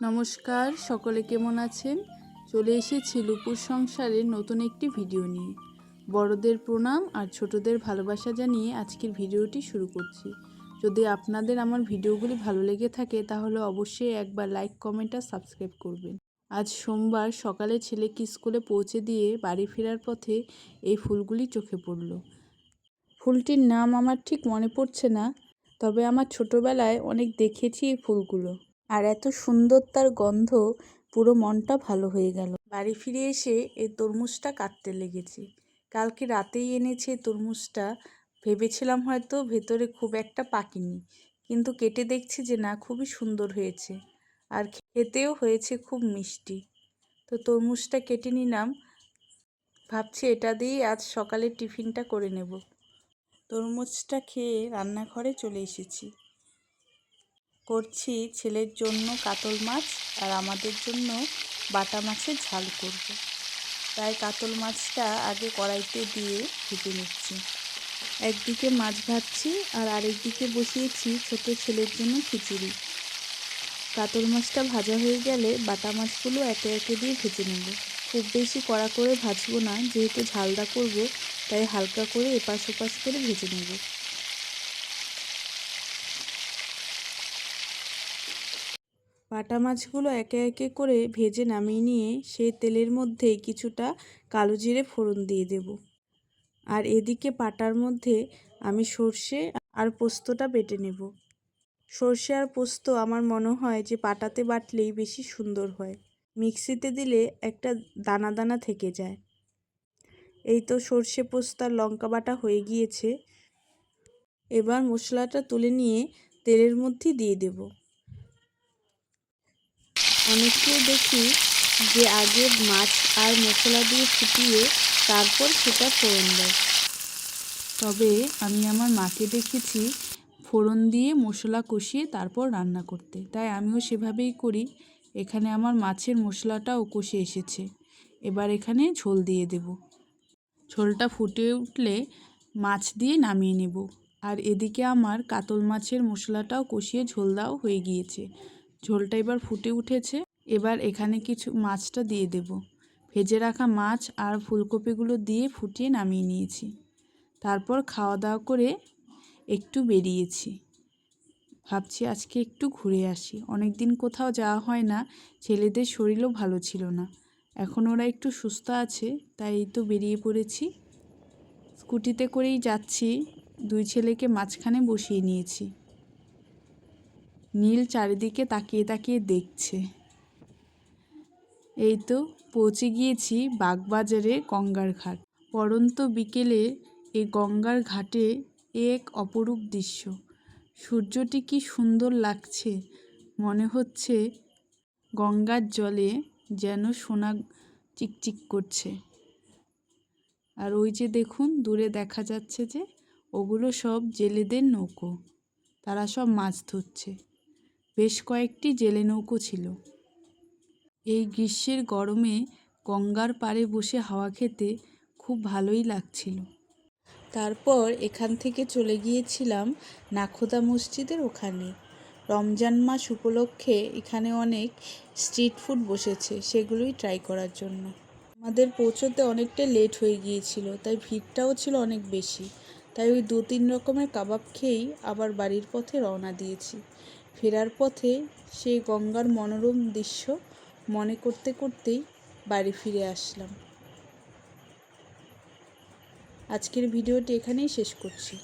নমস্কার, সকলে কেমন আছেন? চলে এসেছি লুপুর সংসারের নতুন একটি ভিডিও নিয়ে। বড়দের প্রণাম আর ছোটদের ভালোবাসা জানিয়ে আজকের ভিডিওটি শুরু করছি। যদি আপনাদের আমার ভিডিওগুলি ভালো লেগে থাকে, তাহলে অবশ্যই একবার লাইক, কমেন্ট আর সাবস্ক্রাইব করবেন। আজ সোমবার সকালে ছেলেকে স্কুলে পৌঁছে দিয়ে বাড়ি ফেরার পথে এই ফুলগুলি চোখে পড়ল। ফুলটির নাম আমার ঠিক মনে পড়ছে না, তবে আমার ছোটবেলায় অনেক দেখেছি এই ফুলগুলো। আর এত সুন্দর তার গন্ধ, পুরো মনটা ভালো হয়ে গেল। বাড়ি ফিরে এসে এই তরমুজটা কাটতে লেগেছি। কালকে রাতেই এনেছে তরমুজটা। ভেবেছিলাম হয়তো ভেতরে খুব একটা পাকিনি, কিন্তু কেটে দেখছি যে না, খুবই সুন্দর হয়েছে। আর খেতেও হয়েছে খুব মিষ্টি। তো তরমুজটা কেটে নিলাম। ভাবছি এটা দিয়েই আজ সকালে টিফিনটা করে নেব। তরমুজটা খেয়ে রান্নাঘরে চলে এসেছি। করছি ছেলের জন্য কাতল মাছ আর আমাদের জন্য বাটা মাছের ঝাল করব। তাই কাতল মাছটা আগে কড়াইতে দিয়ে ভেজে নিচ্ছি। একদিকে মাছ ভাজছি আর আরেকদিকে বসিয়েছি ছোট ছেলের জন্য খিচুড়ি। কাতল মাছটা ভাজা হয়ে গেলে বাটা মাছগুলো একে একে দিয়ে ভেজে নেব। খুব বেশি কড়া করে ভাজবো না, যেহেতু ঝালদা করব, তাই হালকা করে এপাশ ওপাশ করে ভেজে নেব। বাটা মাছগুলো একে একে করে ভেজে নামিয়ে নিয়ে সেই তেলের মধ্যে কিছুটা কালো জিরে ফোড়ন দিয়ে দেব। আর এদিকে পাটার মধ্যে আমি সর্ষে আর পোস্তটা বেটে নেব। সর্ষে আর পোস্ত আমার মনে হয় যে পাটাতে বাটলেই বেশি সুন্দর হয়। মিক্সিতে দিলে একটা দানা দানা থেকে যায়। এই তো সর্ষে পোস্ত আর লঙ্কা বাটা হয়ে গিয়েছে। এবার মশলাটা তুলে নিয়ে তেলের মধ্যে দিয়ে দেবো। অনেককে দেখি যে আগে মাছ আর মশলা দিয়ে ফুটিয়ে তারপর সেটা ফোড়ন দেয়। তবে আমি আমার মাকে দেখেছি ফোড়ন দিয়ে মশলা কষিয়ে তারপর রান্না করতে। তাই আমিও সেভাবেই করি। এখানে আমার মাছের মশলাটাও কষে এসেছে। এবার এখানে ঝোল দিয়ে দেব। ঝোলটা ফুটে উঠলে মাছ দিয়ে নামিয়ে নেব। আর এদিকে আমার কাতল মাছের মশলাটাও কষিয়ে ঝোল দাও হয়ে গিয়েছে। ঝোলটা এবার ফুটে উঠেছে, এবার এখানে কিছু মাছটা দিয়ে দেব। ভেজে রাখা মাছ আর ফুলকপিগুলো দিয়ে ফুটিয়ে নামিয়ে নিয়েছি। তারপর খাওয়া দাওয়া করে একটু বেরিয়েছি। ভাবছি আজকে একটু ঘুরে আসি। অনেক দিন কোথাও যাওয়া হয় না, ছেলেদের শরীরও ভালো ছিল না। এখন ওরা একটু সুস্থ আছে, তাই তো বেরিয়ে পড়েছি। স্কুটিতে করেই যাচ্ছি, দুই ছেলেকে মাঝখানে বসিয়ে নিয়েছি। নীল চারিদিকে তাকিয়ে তাকিয়ে দেখছে। এই তো পৌঁছে গিয়েছি বাগবাজারে গঙ্গার ঘাট। পরন্ত বিকেলে এই গঙ্গার ঘাটে এক অপরূপ দৃশ্য। সূর্যটি কি সুন্দর লাগছে, মনে হচ্ছে গঙ্গার জলে যেন সোনা চিকচিক করছে। আর ওই যে দেখুন, দূরে দেখা যাচ্ছে যে ওগুলো সব জেলেদের নৌকো। তারা সব মাছ ধরছে। বেশ কয়েকটি জেলে নৌকো ছিল। এই গ্রীষ্মের গরমে গঙ্গার পাড়ে বসে হাওয়া খেতে খুব ভালোই লাগছিল। তারপর এখান থেকে চলে গিয়েছিলাম নাখোদা মসজিদের ওখানে। রমজান মাস উপলক্ষে এখানে অনেক স্ট্রিট ফুড বসেছে, সেগুলোই ট্রাই করার জন্য। আমাদের পৌঁছতে অনেকটা লেট হয়ে গিয়েছিল, তাই ভিড়টাও ছিল অনেক বেশি। তাই ওই দু তিন রকমের কাবাব খেয়েই আবার বাড়ির পথে রওনা দিয়েছি। ফেরার পথে সেই গঙ্গার মনোরম দৃশ্য মনে করতে করতেই বাড়ি ফিরে আসলাম। আজকের ভিডিওটি এখানেই শেষ করছি।